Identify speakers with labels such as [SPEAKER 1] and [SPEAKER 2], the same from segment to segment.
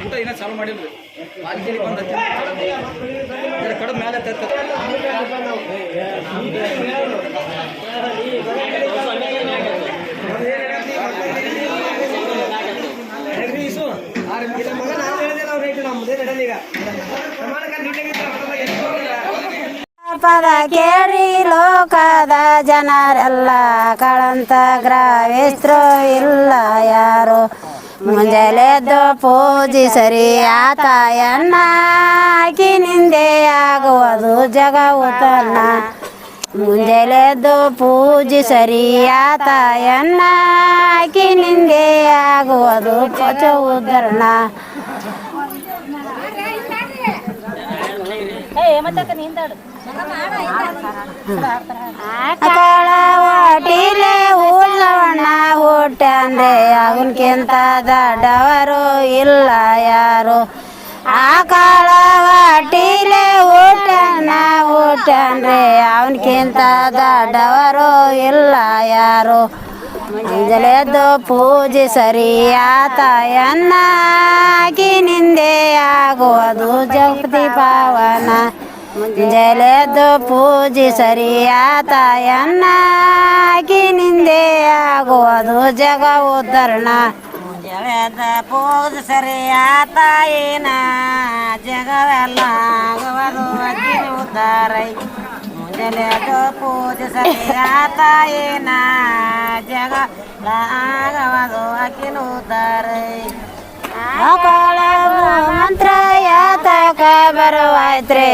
[SPEAKER 1] ಊಟ ಇನ್ನೂ ಚಾಲು ಮಾಡಿಲ್ರಿ. ಪಾಲ್ಕಿಲಿ ಬಂದ ಕಡೆ ಮೇಲೆ
[SPEAKER 2] ಪದ ಕೇಳಿ ಲೋಕದ ಜನರೆಲ್ಲ ಕಳಂತ ಗ್ರಹಿಸ್ತ್ರು ಇಲ್ಲ ಯಾರು? ಮುಂಜಾನೆದ್ದು ಪೂಜಿಸರಿ ಆತಾಯನ್ನ ಆಕಿನಿಂದೆ ಆಗುವುದು ಜಗವು ತನ್ನ. ಮುಂಜಾನೆದ್ದು ಪೂಜಿಸರಿ ಆತಾಯನ್ನ ಆಕಿ ಆಗುವುದು ಪಚ ಉದ್ಧರಣ ಹೂಲವಣ್ಣ ಹುಟ್ಟಂದ್ರೆ ಅವನ್ಕಿಂತ ದೊಡ್ಡವರು ಇಲ್ಲ ಯಾರು. ಆ ಕಾಳ ಒಟ್ಟಿಲೆ ಹುಟ್ಟಣ್ಣ ಹುಟ್ಟಂದ್ರೆ ಅವನ್ಕಿಂತ ದಡ್ಡವರು ಇಲ್ಲ ಯಾರು. ಮುಂಜಾನೆದ್ದು ಪೂಜೆ ಸರಿ ಆತಾಯನ್ನ ಆಕಿನಿಂದೆ ಆಗುವುದು ಜಗತಿ ಪಾವನ. ಮುಂಜಾನೆದ್ದು ಪೂಜೆ ಸರಿ ಆತಾಯನ್ನ ಆಕಿನಿಂದೆ ಆಗುವುದು ಜಗ ಉದ್ಧರಣ ಮುಂಜಾನೆದ ಪೂಜೆ ಸರಿ ಆತಾಯಿನ ಜಗವೆಲ್ಲ ಆಗುವುದು ಅಕ್ಕಿನ ಉದ್ಧಾರೈ ಮುಂಜಾನೆದು ಪೂಜೆ ಸರಿ ಆತಾಯಿನ ಜಗ ಆಗವದು ಅಕ್ಕಿನ ಉದ್ಧಾರೈ ಮಕ್ಕಳ ಮಂತ್ರ ಯಾತಕ ಬರುವಾಯ್ತ್ರಿ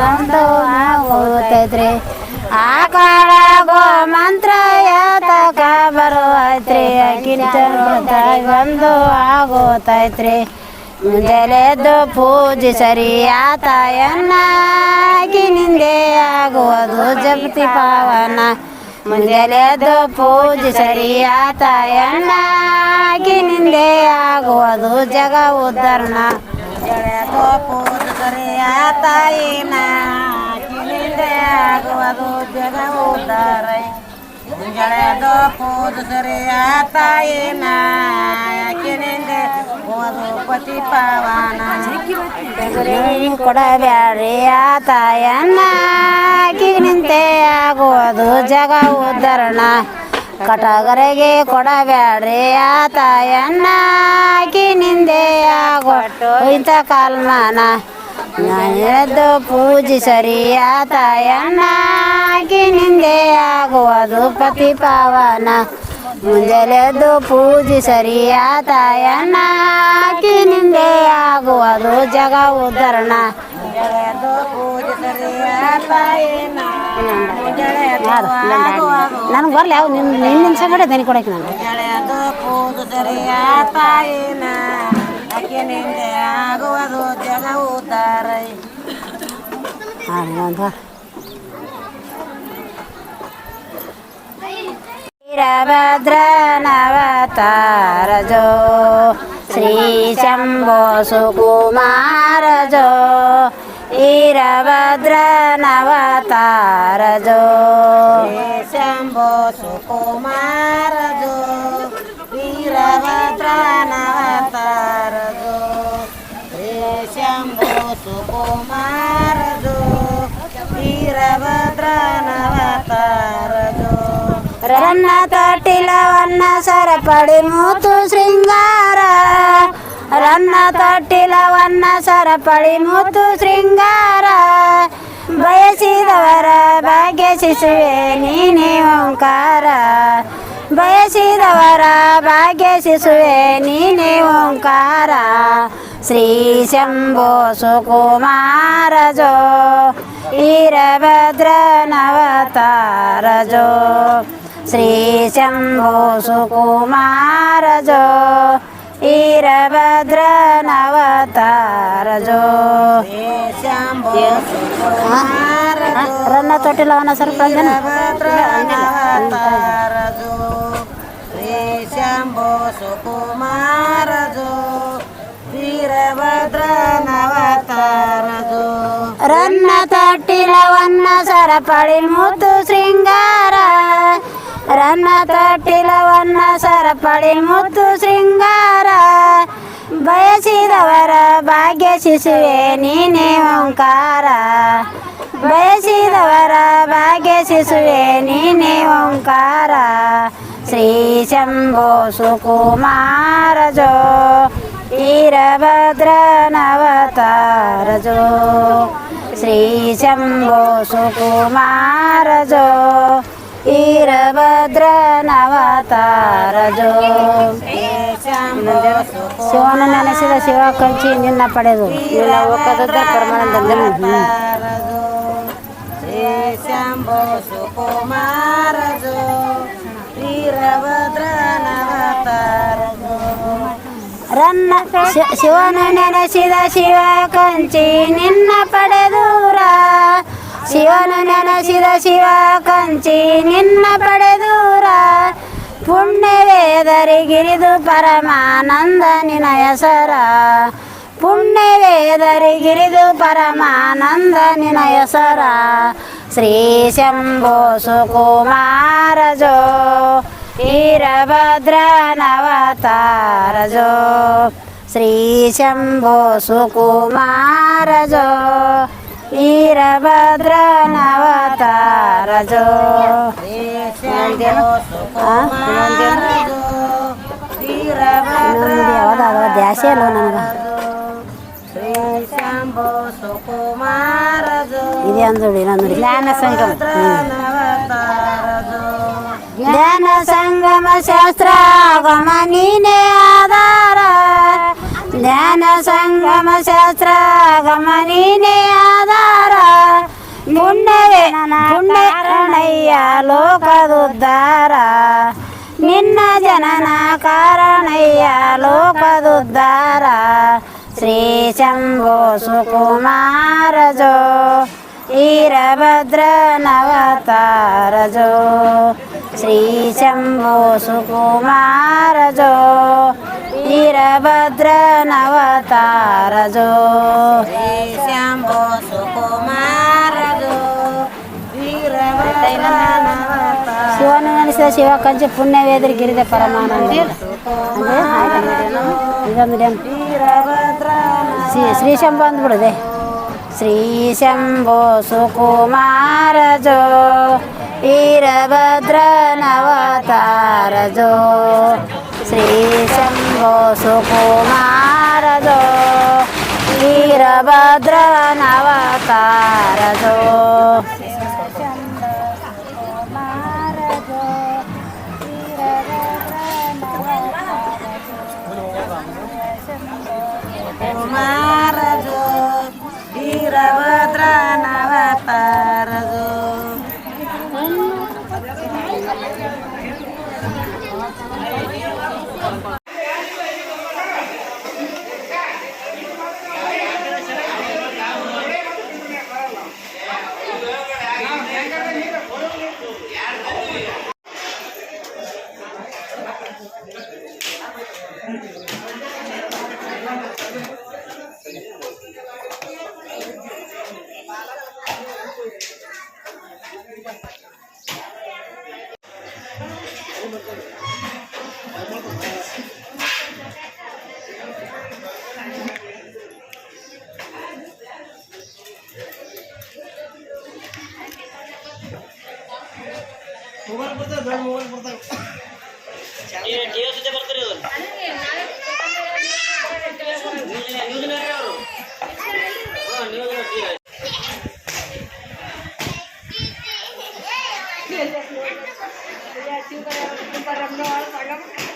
[SPEAKER 2] ಒಂದು ಆಗೋತೈತ್ರಿ ಆಕಳ ಗೋ ಮಂತ್ರ ಯಾತಕ ಬರುವೈತ್ರಿ ಅಕ್ಕಿನ ಒಂದು ಆಗೋತೈತ್ರಿ ಮುಂಜಾನೆದ್ದು ಪೂಜೆ ಸರಿ ಆತಾಯನ್ನ ಅಕ್ಕಿನಿಂದೆ ಆಗುವುದು ಜಗತಿ ಪಾವನ. ಮುಂಜಾನೆದ್ದು ಪೂಜೆ ಸರಿ ಆತಾಯನ್ನ ಅಕ್ಕಿನಿಂದೆ ಆಗುವುದು ಜಗ ಉದ್ಧರಣ. ಮುಂಜಾನೆದ್ದು ಪೂಜೆ ಸರಿ ಆತಾಯಿನ ಅಕ್ಕಿನಿಂದೆ ಜಗ ಉದ್ಧಾರ ಮುಂಜಾನೆದ್ದು ಪೂಜೆ ಸರಿ ತಾಯಿ ಅಕ್ಕಿನಿಂದೆ ಓದು ಪತಿ ಪಾವನ. ಕೊಡಬ್ಯಾಡ್ರಿ ಆತಾಯನ್ನ ನಿಂತೆ ಆಗೋದು ಜಗ ಉದ್ಧರಣ. ಕಟಗರೆಗೆ ಕೊಡಬ್ಯಾಡ್ರಿ ಆತಾಯನ್ನ ನಿಂದೆ ಆಗೊಟ್ಟು ಇಂಥ ಕಾಲ್ಮಾನ. ನಾನೆದ್ದು ಪೂಜಿ ಸರಿ ಆತಾಯನ್ನ ನಿಂದೆ ಆಗುವುದು ಪತಿ ಪಾವನ. ಮುಂಜಾನೆದ್ದು ಪೂಜಿ ಸರಿ ಆತಾಯನ್ನ ನಿಂದೆ ಆಗುವುದು ಜಗ ಉದ್ಧರಣ ನನಗೆ ಬರಲಿ ಯಾವ ನಿನ್ನ ನಿನ್ನ ಸಂಗಡೆ ದನಿ ಕೊಡಕ್ಕೆ ನಾನು. Iravadranavatarajo Sri Shambho Sukumarajo Iravadranavatarajo Sri Shambho Sukumarajo Iravadranavatarajo ರನ್ನ ತಟ್ಟಿಲವನ್ನ ಸರಪಡಿ ಮೂತು ಶೃಂಗಾರ. ರನ್ನ ತಟ್ಟಿಲವನ್ನ ಸರಪಡಿ ಮೂತು ಶೃಂಗಾರ. ಬಯಸಿದವರ ಭಾಗ್ಯ ಶಿಶುವೆ ನೀನೇ ಓಂಕಾರ. ಬಯಸಿದವರ ಭಾಗ್ಯ ಶಿಶುವೆ ನೀನೇ ಓಂಕಾರ. ಶ್ರೀ ಶಂಭೋ ಸುಕುಮಾರ ಜೋ ವೀರಭದ್ರ ನವತಾರ ಜೋ ಶ್ರೀ ಶಂಭೋ ಸುಕುಮಾರ ಜೋ ವೀರಭದ್ರ ನವತಾರ ಜೋ ಶಂಭೋ ರನ್ನ ತೊಟ್ಟಿಲವನ ಸ್ವಲ್ಪ ಶಂಭೋ ಸುಕುಮಾರ ಜೋ ರನ್ನ ತಟ್ಟಿಲವನ್ನ ಸರಪಳಿ ಮುತ್ತು ಶೃಂಗಾರ. ರನ್ನ ತಟ್ಟಿಲವನ್ನ ಸರಪಳಿ ಮುತ್ತು ಶೃಂಗಾರ. ಭಾಗ್ಯ ಶಿಶುವೆ ನೀನೇ ಓಂಕಾರ. ಬಯಸಿದವರ ಭಾಗ್ಯ ಶಿಶುವೆ ನೀನೇ ಓಂಕಾರ. ಶ್ರೀ ಶಂಭೋ ಸುಕುಮಾರ ಜೋ ವೀರಭದ್ರ ನವತಾರ ಜೋ ಶ್ರೀ ಶಂಭೋ ಸುಕುಮಾರ ಜೋ ವೀರಭದ್ರ ನವತಾರ ಜೋ ಶಿವನ ನೆನೆಸಿದ ಶಿವ ಕಂಚಿ ನಿನ್ನ ಪಡೆದು ನಿನ್ನ ಒಕ್ಕದದ್ದ ಪರಮಾನಂದ
[SPEAKER 3] ಶಂಭೋ ಸುಕುಮಾರಜೋ ವೀರಭದ್ರ
[SPEAKER 2] ರನ್ನ ಶಿವನು ನೆನೆಸಿದ ಶಿವ ಕಂಚಿ ನಿನ್ನ ಪಡೆದೂರ ಶಿವನ ನೆನೆಸಿದ ಶಿವ ಕಂಚಿ ನಿನ್ನ ಪಡೆದೂರ ಪುಣ್ಯವೇದರಿಗಿರಿದು ಪರಮಾನಂದ ನಿನ ಹೆಸರ ಪುಣ್ಯವೇದರಿಗಿರಿದು ಪರಮಾನಂದ ನಿನ ಹೆಸರ ಶ್ರೀ ಶಂಭೋ ಸುಕುಮಾರ ಜೋ ವೀರಭದ್ರ ನವತಾರ ಜೋ ಶ್ರೀ ಶಂಭೋ ಸುಕುಮಾರಜೋ ಜೋ ವೀರಭದ್ರ ನವತಾರ ಜೋ ಇನ್ನೊಂದು ಯಾವ್ದಾದ್ರು ದ್ಯಾಸ ಇಲ್ಲ ನನಗೆ
[SPEAKER 3] ಶ್ರೀ ಶಂಭೋ ಸುಕುಮಾರಜೋ
[SPEAKER 2] ಇದೆ ಅಂದ್ರಿ ಇನ್ನೊಂದು ಜ್ಞಾನ ಸಂಗಮ
[SPEAKER 3] ನವತಾರಜೋ
[SPEAKER 2] ಜ್ಞಾನ ಸಂಗಮ. ಶಾಸ್ತ್ರ ಗಮ ನೀನೇ ಆಧಾರ ಜ್ಞಾನ ಸಂಗಮ ಶಾಸ್ತ್ರ ಗಮ ನೀನೇ ಆಧಾರ ಪುಣ್ಯವೇ ಪುಣ್ಯನಯ್ಯ ಲೋಕದುದ್ಧಾರ ನಿನ್ನ ಜನನ ಕಾರಣಯ್ಯ ಲೋಕದುದ್ಧಾರ ಶ್ರೀ ಶಂಭೋ ಸುಕುಮಾರ ಜೋ ವೀರಭದ್ರ ನವತಾರ ಜೋ ಶ್ರೀ ಶಂಭೋ ಸುಕುಮಾರ ಜೋ ವೀರಭದ್ರ ನವತಾರ ಜೋ
[SPEAKER 3] ಶ್ರೀ ಶಂಭೋ ಸುಕುಮಾರಜೋ ವೀರಭದ್ರ ನವತಾರ
[SPEAKER 2] ಶಿವನ ನೆನೆಸಿದ ಶಿವ ಕಂಚಿ ಪುಣ್ಯ ವೇದರಿ ಗಿರಿದ ಪರಮಾನಂದ ಅಂದ್ರೆ ಆಯ್ತು ಇದೊಂದು ಡ್ಯಾಮ್
[SPEAKER 3] ವೀರಭದ್ರ
[SPEAKER 2] ಶ್ರೀ ಶ್ರೀ ಶಂಭು ಯಾರು ಮೊಬೈಲ್ ಬರ್ತಾವೆ ದೊಡ್ಡ ಮೊಬೈಲ್ ಬರ್ತಾವೆ ಟಿ ವಿ ಸುದ್ದಿ
[SPEAKER 3] ಬರ್ತೀರಿ ನ್ಯೂಸ್ ಅವರು
[SPEAKER 1] ಹಾಂ ನ್ಯೂಸ್ Gracias.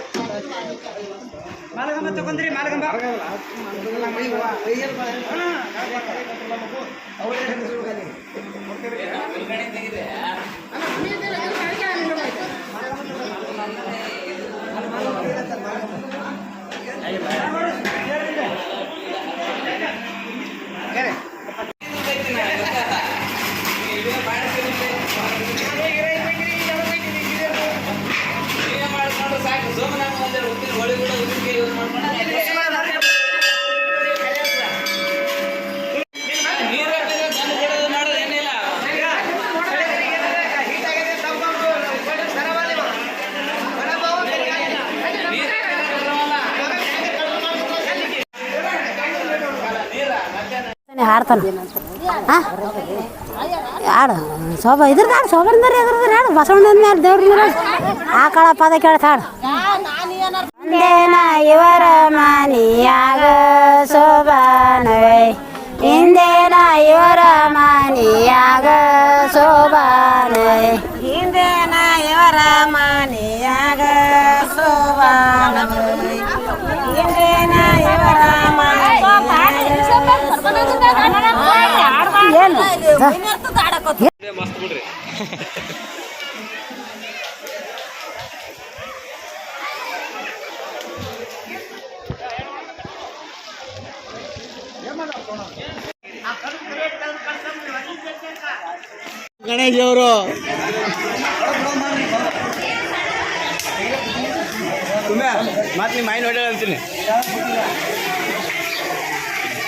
[SPEAKER 4] ಮಾಲಗಂಬ ತಗೊಂಡ್ರಿ ಮಾಲಗಂಬ
[SPEAKER 2] ಹಾಡ್ತಾನೆ. ಹಾಂ? ಹಾಡು. ಶೋಭಾ ಇದ್ರದ್ದು ಹಾಡು ರೀ ಅದ್ರದ್ದು ಆಡು ಬಸವಣ್ಣನ ಮೇಲೆ ದೇವ್ರ ಆ ಕಾಳ ಪದ ಕೇಳ್ತಾಡು ಇವರ ಮನಿಯಾಗ
[SPEAKER 1] ಗಣೇಶ್ ಅವರು. ಮತ್ತೆ ನಿಮ್ಮ ಮೈಂಡ್ ಹೊಡೆಯಲ್ಲ ಅಂತೀನಿ.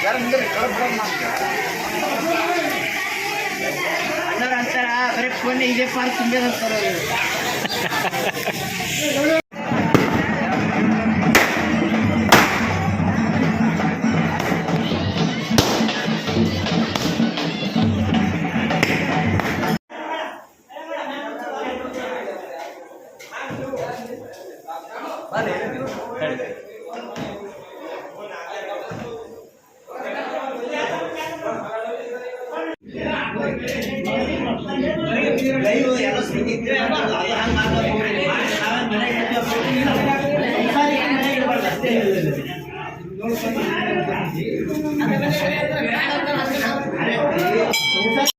[SPEAKER 4] यार अंदर अंदर ಅಂತಾರ ಬರೀ ಫೋನ್ ಇದೆ ಪಾರ್ ತುಂಬೇದ ಅಂತಾರ Vale, vale.